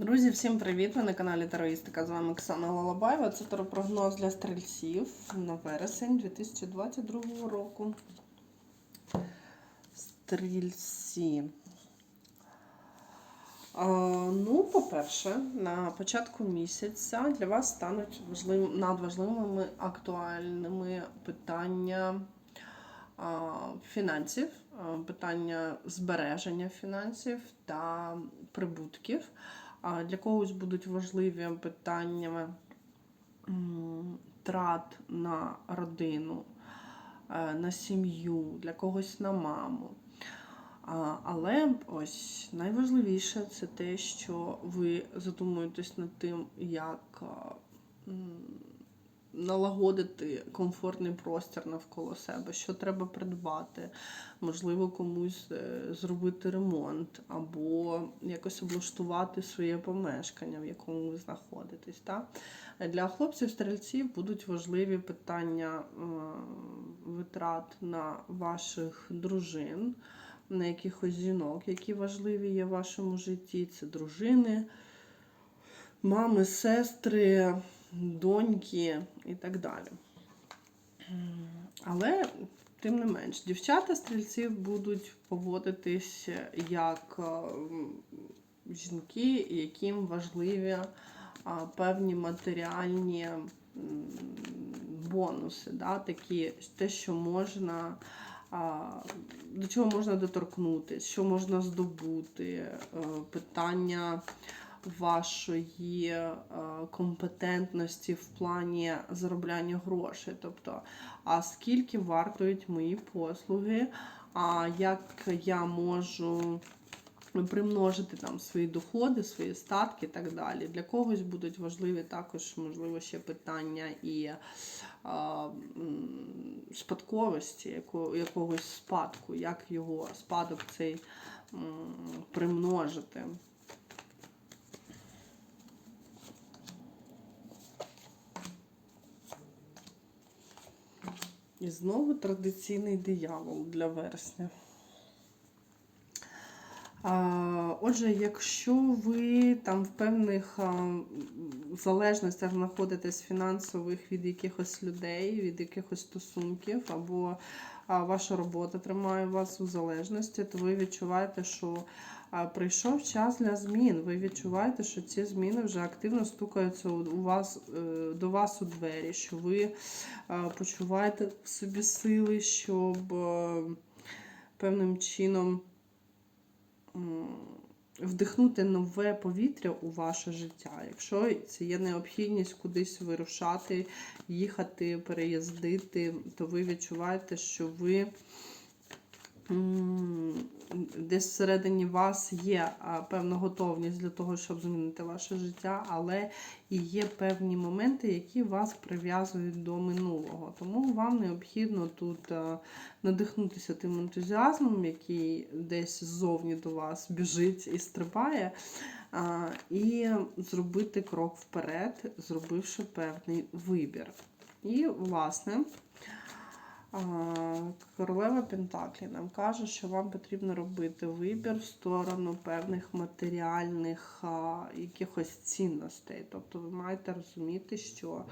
Друзі, всім привіт! Ви на каналі Тароїстика. З вами Оксана Голобаєва. Це таропрогноз для стрільців на вересень 2022 року. Стрільці. А, ну, по-перше, на початку місяця для вас стануть важлив... надважливими актуальними питання а, фінансів, питання збереження фінансів та прибутків. Для когось будуть важливі питання трат на родину, е, на сім'ю, для когось на маму. Але ось найважливіше це те, що ви задумуєтесь над тим, як м, налагодити комфортний простір навколо себе, що треба придбати, можливо, комусь е, зробити ремонт, або якось облаштувати своє помешкання, в якому ви знаходитесь. Так? Для хлопців-стрільців будуть важливі питання е, витрат на ваших дружин, на якихось жінок, які важливі є в вашому житті. Це дружини, мами, сестри, доньки і так далі. Але, тим не менш, дівчата стрільців будуть поводитись як е, жінки, яким важливі певні матеріальні бонуси, да, такі, те, що можна. До чого можна доторкнутися, що можна здобути, е, питання вашої е, компетентності в плані заробляння грошей. Тобто, а скільки вартують мої послуги, а як я можу примножити там свої доходи, свої статки і так далі. Для когось будуть важливі також, можливо, ще питання і а, м, спадковості, яко- якогось спадку, як його спадок цей примножити. І знову традиційний диявол для вересня. Отже, якщо ви там в певних залежностях знаходитесь фінансових від якихось людей, від якихось стосунків, або ваша робота тримає вас у залежності, то ви відчуваєте, що прийшов час для змін. Ви відчуваєте, що ці зміни вже активно стукаються у вас, е, до вас у двері, що ви почуваєте в собі сили, щоб певним чином вдихнути нове повітря у ваше життя. Якщо це є необхідність кудись вирушати, їхати, переїздити, то ви відчуваєте, що ви десь всередині вас є певна готовність для того, щоб змінити ваше життя, але і є певні моменти, які вас прив'язують до минулого. Тому вам необхідно тут надихнутися тим ентузіазмом, який десь ззовні до вас біжить і стрибає, і зробити крок вперед, зробивши певний вибір. І, власне, Королева Пентаклі нам каже, що вам потрібно робити вибір в сторону певних матеріальних якихось цінностей. Тобто ви маєте розуміти, що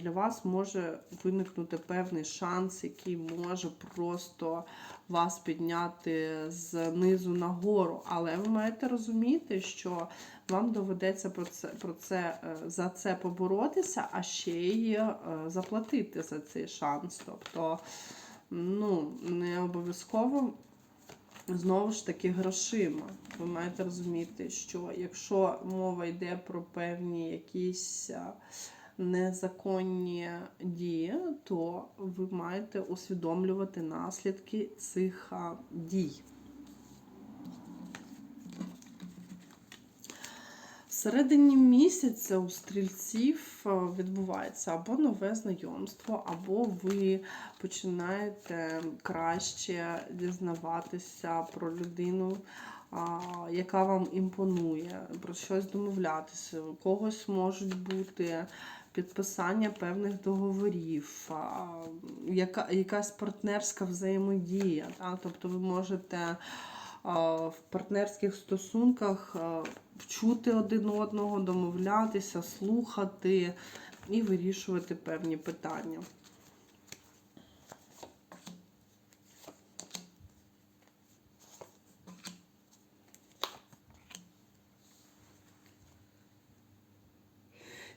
для вас може виникнути певний шанс, який може просто вас підняти з низу нагору. Але ви маєте розуміти, що вам доведеться про це, про це е, за це поборотися, а ще й е, заплатити за цей шанс. Тобто, ну, не обов'язково. Знову ж таки, грошима. Ви маєте розуміти, що якщо мова йде про певні якісь незаконні дії, то ви маєте усвідомлювати наслідки цих дій. Всередині місяця у стрільців е, відбувається або нове знайомство, або ви починаєте краще дізнаватися про людину, яка вам імпонує, про щось домовлятися. У когось можуть бути підписання певних договорів, яка, якась партнерська взаємодія. Тобто ви можете в партнерських стосунках а, вчути один одного, домовлятися, слухати і вирішувати певні питання.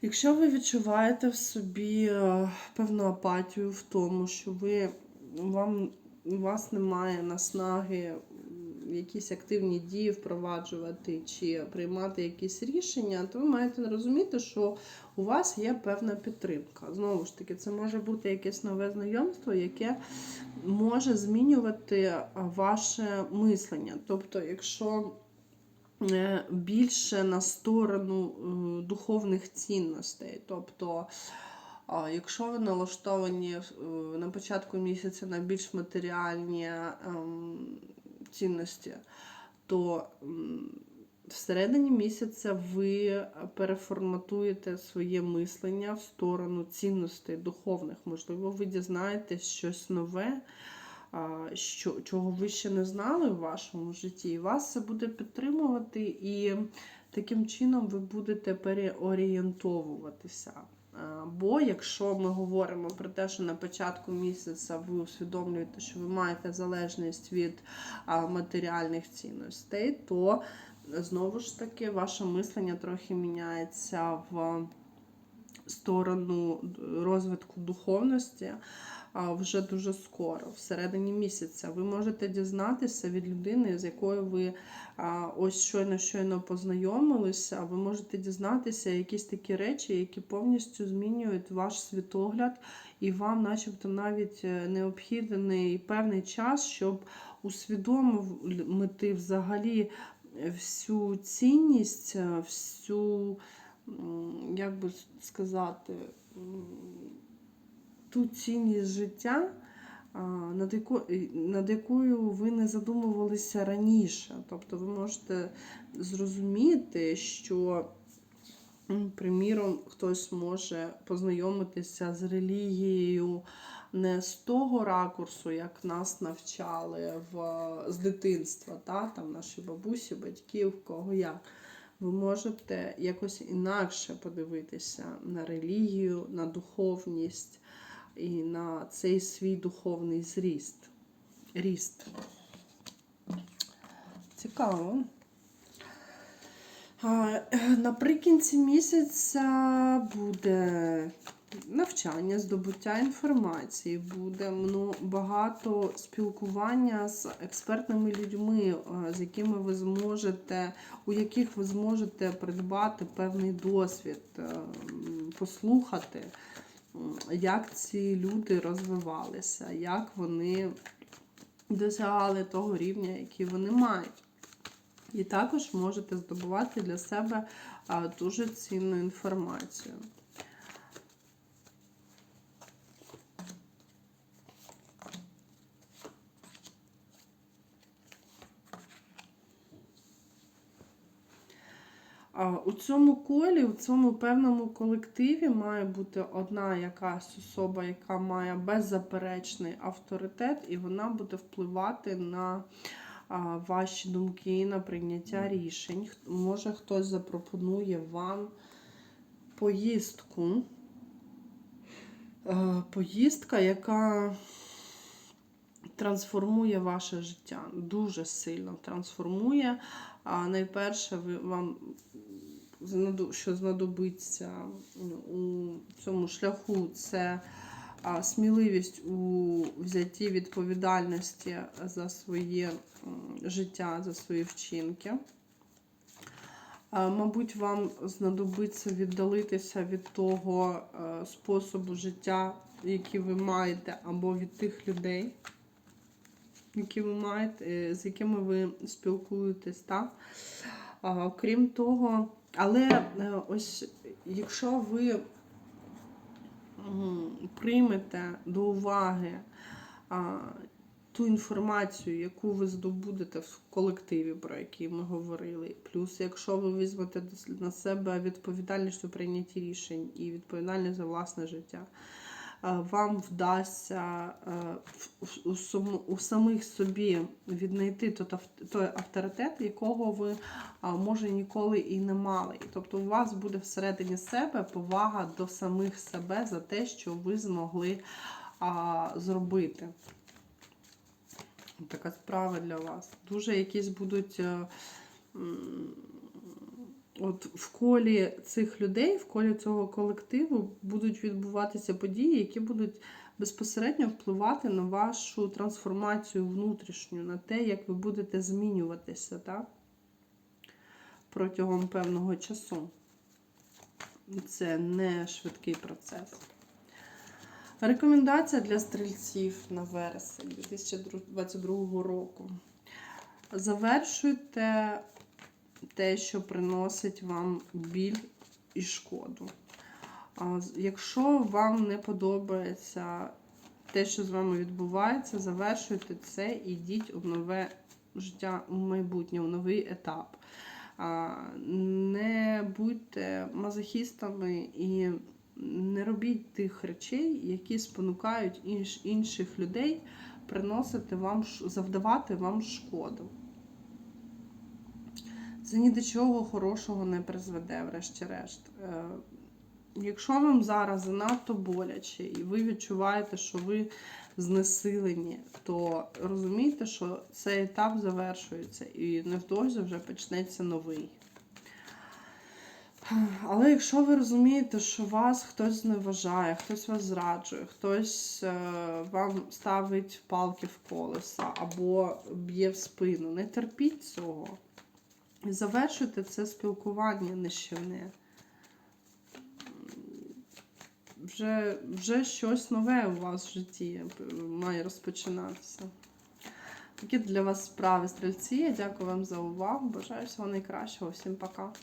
Якщо ви відчуваєте в собі е, певну апатію в тому, що ви вам у вас немає наснаги якісь активні дії впроваджувати чи приймати якісь рішення, то ви маєте розуміти, що у вас є певна підтримка. Знову ж таки, це може бути якесь нове знайомство, яке може змінювати ваше мислення. Тобто, якщо е, більше на сторону е, духовних цінностей. Тобто, якщо ви налаштовані е, на початку місяця на більш матеріальні ем, цінності, то всередині місяця ви переформатуєте своє мислення в сторону цінностей духовних. Можливо, ви дізнаєтесь щось нове, що, чого ви ще не знали в вашому житті, і вас це буде підтримувати, і таким чином ви будете переорієнтовуватися. А, Бо якщо ми говоримо про те, що на початку місяця ви усвідомлюєте, що ви маєте залежність від матеріальних цінностей, то знову ж таки ваше мислення трохи міняється в сторону розвитку духовності вже дуже скоро, всередині місяця. Ви можете дізнатися від людини, з якою ви ось щойно щойно познайомилися. Ви можете дізнатися якісь такі речі, які повністю змінюють ваш світогляд, і вам, начебто, навіть е, необхідний певний час, щоб усвідомити взагалі всю цінність, е, всю, як би сказати, ту цінність життя, над, яко, над якою ви не задумувалися раніше. Тобто ви можете зрозуміти, що, приміром, хтось може познайомитися з релігією не з того ракурсу, як нас навчали в, з дитинства, та? там наші бабусі, батьки, в кого як. Ви можете якось інакше подивитися на релігію, на духовність і на цей свій духовний зріст. Ріст. Цікаво. Наприкінці місяця буде навчання, здобуття інформації, буде ну, багато спілкування з експертними людьми, е, з якими ви зможете, у яких ви зможете придбати певний досвід, е, послухати, як ці люди розвивалися, як вони досягали того рівня, який вони мають. І також можете здобувати для себе дуже цінну інформацію. У цьому колі, у цьому певному колективі має бути одна якась особа, яка має беззаперечний авторитет, і вона буде впливати на ваші думки, на прийняття рішень. Може, хтось запропонує вам поїздку. Е, Поїздка, яка трансформує ваше життя, дуже сильно трансформує. А найперше, ви вам що знадобиться у цьому шляху, це сміливість у взятті відповідальності за своє життя, за свої вчинки. Мабуть, вам знадобиться віддалитися від того способу життя, який ви маєте, або від тих людей, які ви маєте, е, з якими ви спілкуєтесь. Так? А, Окрім того, але е, ось якщо ви приймете до уваги ту інформацію, яку ви здобудете в колективі, про який ми говорили, плюс якщо ви візьмете на себе відповідальність у прийнятті рішень і відповідальність за власне життя, вам вдасться е, у, самих собі віднайти той авторитет, якого ви може ніколи і не мали. Тобто у вас буде всередині себе повага до самих себе за те, що ви змогли зробити. Така справа для вас. Дуже якісь будуть. От в колі цих людей, в колі цього колективу будуть відбуватися події, які будуть безпосередньо впливати на вашу трансформацію внутрішню, на те, як ви будете змінюватися так? протягом певного часу. Це не швидкий процес. Рекомендація для стрільців на вересень 2022 року. Завершуйте те, що приносить вам біль і шкоду. Якщо вам не подобається те, що з вами відбувається, завершуйте це і йдіть у нове життя у майбутнє, у новий етап. Не будьте мазохістами і не робіть тих речей, які спонукають інш- інших людей приносити вам, завдавати вам шкоду. Це ні до чого хорошого не призведе, врешті-решт. Е, Якщо вам зараз занадто боляче, і ви відчуваєте, що ви знесилені, то розумійте, що цей етап завершується і невдовзі вже почнеться новий. Але якщо ви розумієте, що вас хтось зневажає, хтось вас зраджує, хтось е, вам ставить палки в колеса або б'є в спину, не терпіть цього. Завершуйте це спілкування нищівне. Вже, вже щось нове у вас в житті має розпочинатися. Такі для вас справи, стрільці. Я дякую вам за увагу. Бажаю всього найкращого. Всім пока.